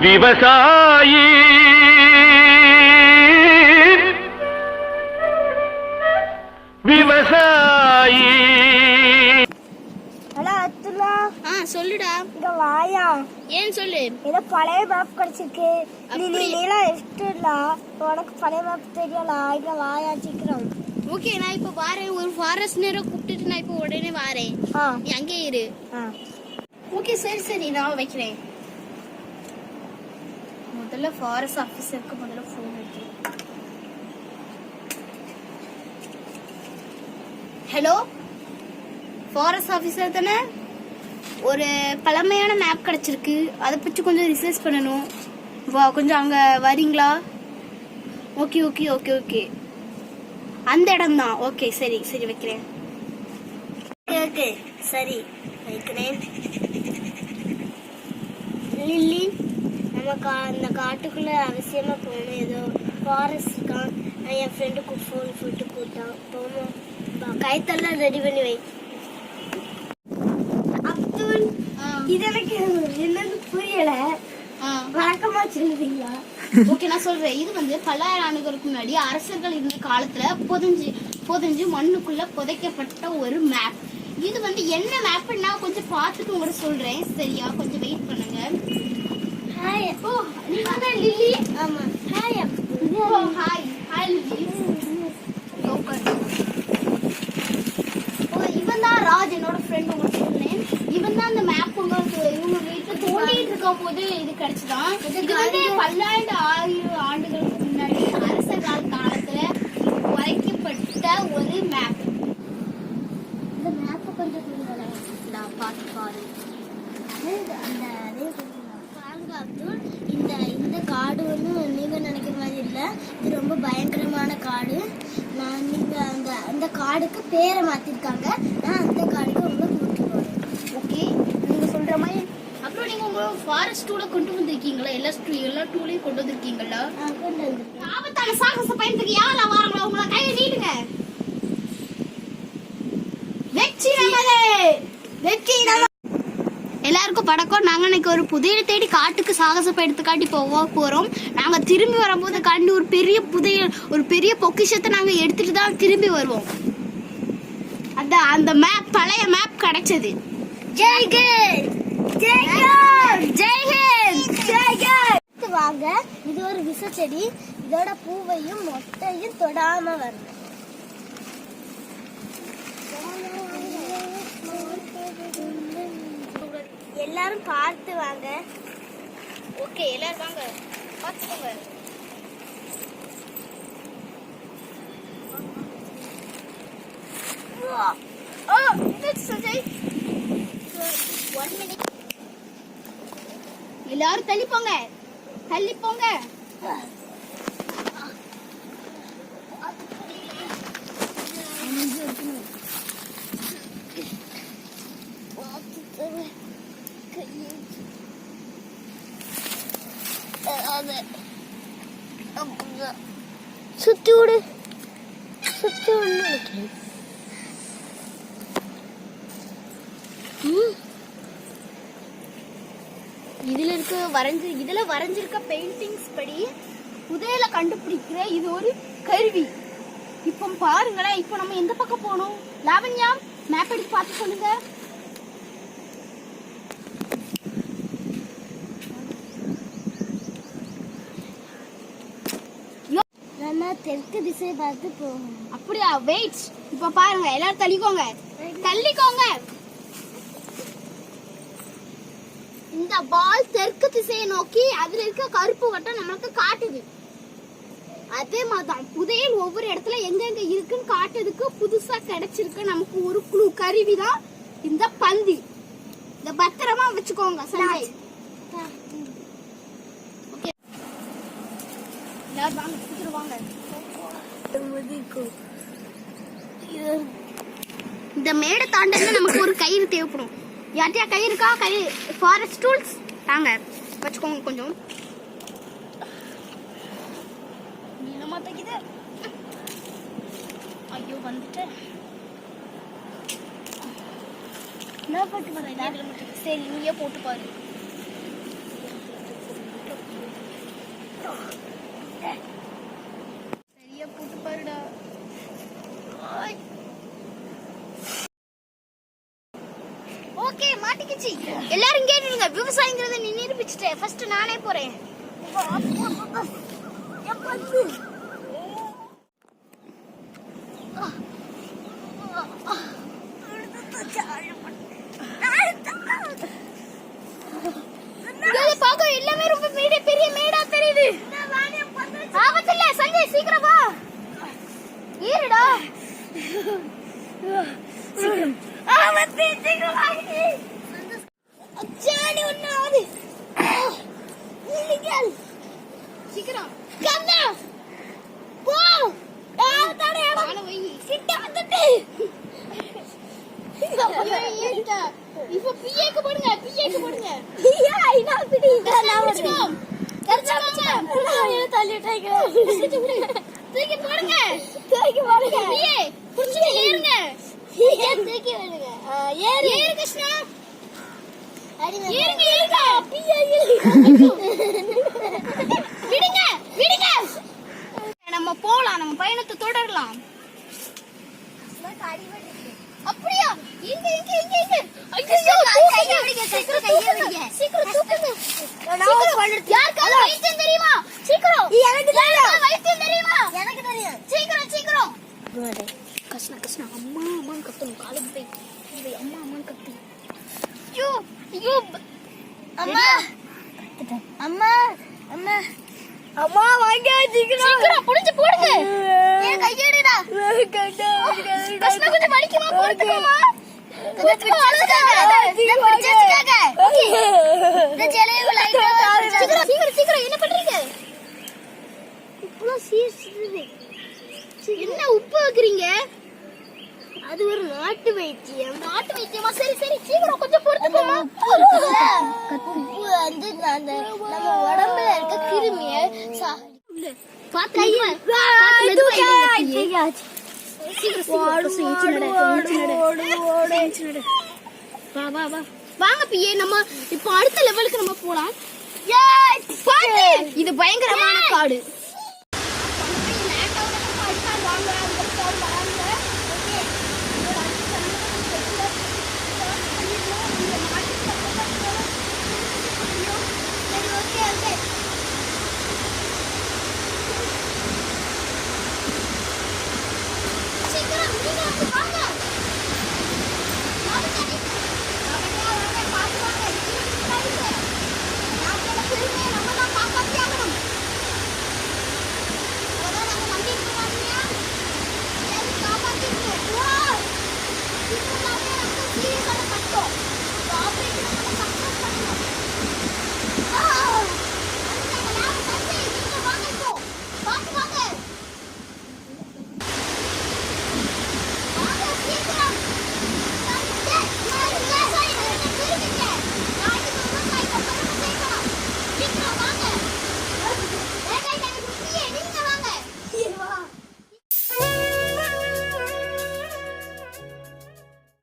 விவசாயி. விவசாயி. ஹலோ அத்துலா. ஆ சொல்லுடா. இங்க வாயா. ஏன் சொல்லு? ஏதோ பழைய மேப் கிடைச்சிருக்கு. நீ நீலாம் உனக்கு பழைய மேப் தெரியல இங்க வாயா சீக்கிரம். ஓகே நான் இப்போ வாரேன். ஒரு ஃபாரஸ்ட் நேரம் கூப்பிட்டுட்டு நான் இப்போ உடனே வாரேன். ஆ. நீ அங்கே இரு. ஆ. ஓகே சரி சரி. நான் வைக்கிறேன். முதல்ல ஃபாரஸ்ட் ஆஃபீஸருக்கு முதல்ல ஃபோன் வைக்கிறேன் ஹலோ ஃபாரஸ்ட் ஆஃபீஸர் தானே? ஒரு பழமையான மேப் கிடச்சிருக்கு. அதை பற்றி கொஞ்சம் ரிசர்ச் பண்ணணும். வா கொஞ்சம் அங்கே வரீங்களா? ஓகே ஓகே ஓகே ஓகே அந்த இடம் தான். ஓகே சரி சரி வைக்கிறேன். ஓகே சரி வைக்கிறேன் லில்லி நம்ம கா அந்த காட்டுக்குள்ள அவசியமா போகணும். ஏதோ ஃபாரஸ்ட் இருக்கான் நான் என் ஃப்ரெண்டுக்கு ஃபோன் போட்டு கூட்டான் போவோம் கைத்தெல்லாம் ரெடி பண்ணி வை. அப்துல் இது எனக்கு என்னன்னு புரியல. வழக்கமா சொல்லுவீங்களா ஓகே நான் சொல்றேன். இது வந்து பல்லாயிரம் ஆண்டுகளுக்கு முன்னாடி அரசர்கள் இருந்த காலத்துல புதைஞ்சு புதைஞ்சு மண்ணுக்குள்ள புதைக்கப்பட்ட ஒரு மேப் இது வந்து என்ன மேப் நான் கொஞ்சம் பார்த்துட்டு உங்களுக்கு சொல்றேன். சரியா? கொஞ்சம் வெயிட் பண்ணுங்க. ஹாய் ஓ நீங்க தான் லில்லி ஆமா hi oh hi hi Lily. ஓ இவன் தான் ராஜ் என்னோட ஃப்ரெண்ட் உங்களுக்கு சொன்னேன் இவன் தான் அந்த மேப் உங்களுக்கு இவங்க வீட்டுல தோண்டிட்டு இருக்கும் போது இது கிடைச்சுதான். இது வந்து பல்லாயிரம் ஆயிரம் ஆண்டுகளுக்கு முன்னாடி அரச கால காலத்துல வரைக்கப்பட்ட ஒரு மேப் இந்த மேப் கொஞ்சம் புரியல நான் பார்த்து பாரு அது அந்த அதே கொஞ்சம் பாருங்க அப்துல் இந்த இந்த காடு வந்து நீங்க நினைக்கிற மாதிரி இல்ல இது ரொம்ப பயங்கரமான காடு. நான் நீங்க அந்த அந்த காடுக்கு பேரை மாத்திருக்காங்க. நான் அந்த காடுக்கு உங்களை கூட்டிட்டு போறேன். ஓகே நீங்க சொல்ற மாதிரி அப்புறம் நீங்க உங்க ஃபாரஸ்ட் டூல கொண்டு வந்திருக்கீங்களா? எல்லா டூ எல்லா டூலையும் கொண்டு வந்திருக்கீங்களா? கொண்டு வந்திருக்கேன். ஆபத்தான சாகச பயணத்துக்கு யாரெல்லாம் வராங்களோ உங்களை கையை நீட்டுங்க. வெற்றி நமது வெற்றி நமது எல்லாருக்கும் படக்கம் நாங்க இன்னைக்கு ஒரு புதையலை தேடி காட்டுக்கு சாகச பயணத்தை காட்டி போக போறோம். நாங்க திரும்பி வரும்போது காண்டி ஒரு பெரிய புதையல் ஒரு பெரிய பொக்கிஷத்தை நாங்க எடுத்துட்டு தான் திரும்பி வருவோம். அந்த அந்த மேப் பழைய மேப் கிடைச்சது. ஜெய்கர் ஜெய்ஹிந்த் ஜெய்ஹிந்த் ஜெய்ஹிந்த் அடுத்து வாங்க இது ஒரு விச செடி இதோட பூவையும் மொட்டையும் தொடாம வரணும். எல்லாரும் பார்த்து வாங்க. ஓகே எல்லாரும் வாங்க. பார்த்துக்கோங்க. ஓ இது சஜய்? ஒன் மினிட் எல்லாரும் தள்ளி போங்க you. அது சுத்தி விடு சுத்தி விடு நினைக்கிறேன் இதுல இருக்க வரைஞ்சு இதுல வரைஞ்சிருக்க பெயிண்டிங்ஸ் படி புதையில கண்டுபிடிக்கிற இது ஒரு கருவி. இப்போ பாருங்களேன் இப்போ நம்ம எந்த பக்கம் போகணும்? லாவண்யா மேப் எடுத்து பார்த்து சொல்லுங்க நம்ம தெற்கு திசை பார்த்து போகணும் அப்படியா? வெயிட் இப்போ பாருங்க எல்லாரும் தள்ளிக்கோங்க. தள்ளிக்கோங்க. இந்த பால் தெற்கு திசையை நோக்கி அதுல இருக்க கருப்பு வட்டம் நம்மளுக்கு காட்டுது. அதே மாதிரிதான் புதையல் ஒவ்வொரு இடத்துல எங்கெங்க இருக்குன்னு காட்டுறதுக்கு புதுசா கிடைச்சிருக்கு. நமக்கு ஒரு குழு கருவி தான் இந்த பந்து. இந்த பத்திரமா வச்சுக்கோங்க சஞ்சய். ஓகே எல்லாரும் வாங்க. இந்த மேடை தாண்டல நமக்கு ஒரு கயிறு தேவைப்படும். யார்ட்டையா கயிறு இருக்கா? கயிறு. ஃபாரஸ்ட் டூல்ஸ் தாங்க. வச்சுக்கோங்க கொஞ்சம். நீளமா தைக்குது. ஐயோ வந்துட்டேன் என்ன போட்டு போறேன் சரி நீயே போட்டு பாரு. ஓகே மாட்டிக்கிச்சு. எல்லாரும் கேட்டுருங்க விவசாயங்கிறத நீ நிரூபிச்சுட்டேன் ஃபர்ஸ்ட் நானே போறேன் இங்க பார்க்க எல்லாமே ரொம்ப பெரிய பெரிய மேடா தெரியுது ஆபத்தில்ல சஞ்சய் சீக்கிரம் வா ஏறுடா அச்சாணி ஒன்னாவது இல்லீகல் சீக்கிரம் கண்ணா போ வை கிட்ட வந்துட்டு இப்போ பிஏக்கு போடுங்க. பிஏக்கு போடுங்க. ஐயா ஐயா பிடி நான் பிடிச்சுக்கோ. தள்ளிட்டாங்க தள்ளிட்டாங்க தூக்கி போடுங்க. தூக்கி போடுங்க. பிஏ ஏறுங்க தூக்கி விடுங்க ஆ, ஏறு. ஏறு கிருஷ்ணா. அடி ஏறுங்க ஏறுங்க. விடுங்க விடுங்க. நம்ம போலாம் நம்ம பயணத்தை தொடரலாம். அப்படியா? இங்க இங்க இங்க இங்க. ஐயோ தூக்குங்க. சீக்கிரம் கையை விடுங்க சீக்கிரம் தூக்குங்க சீக்கிரம் யாருக்காவது வைத்தியம் தெரியுமா சீக்கிரம் எனக்கு தெரியும். யாருக்காவது வைத்தியம் தெரியுமா எனக்கு தெரியும் சீக்கிரம் சீக்கிரம் கிருஷ்ணா கிருஷ்ணா அம்மா அம்மான்னு கத்தணும் காலுக்கு போய் இது அம்மா அம்மான்னு கத்து ஐயோ ஐயோ அம்மா அம்மா அம்மா. அம்மா வாங்க சீக்கிரம் புடிச்சு போடுங்க. என் கையெடுடா. கிருஷ்ணா கொஞ்சம் வலிக்குமா? போட்டுக்கோமா. என்ன உப்பு வைக்கிறீங்க? அது ஒரு நாட்டு வைத்தியம். நாட்டு வைத்தியமா? சரி சரி. சீக்கிரம் கொஞ்சம் பொறுத்துக்கோமா உப்பு வந்து அந்த நம்ம உடம்புல இருக்க கிருமிய வாங்க பியே. நம்ம இப்போ அடுத்த லெவலுக்கு நம்ம போலாம். இது பயங்கரமான காடு.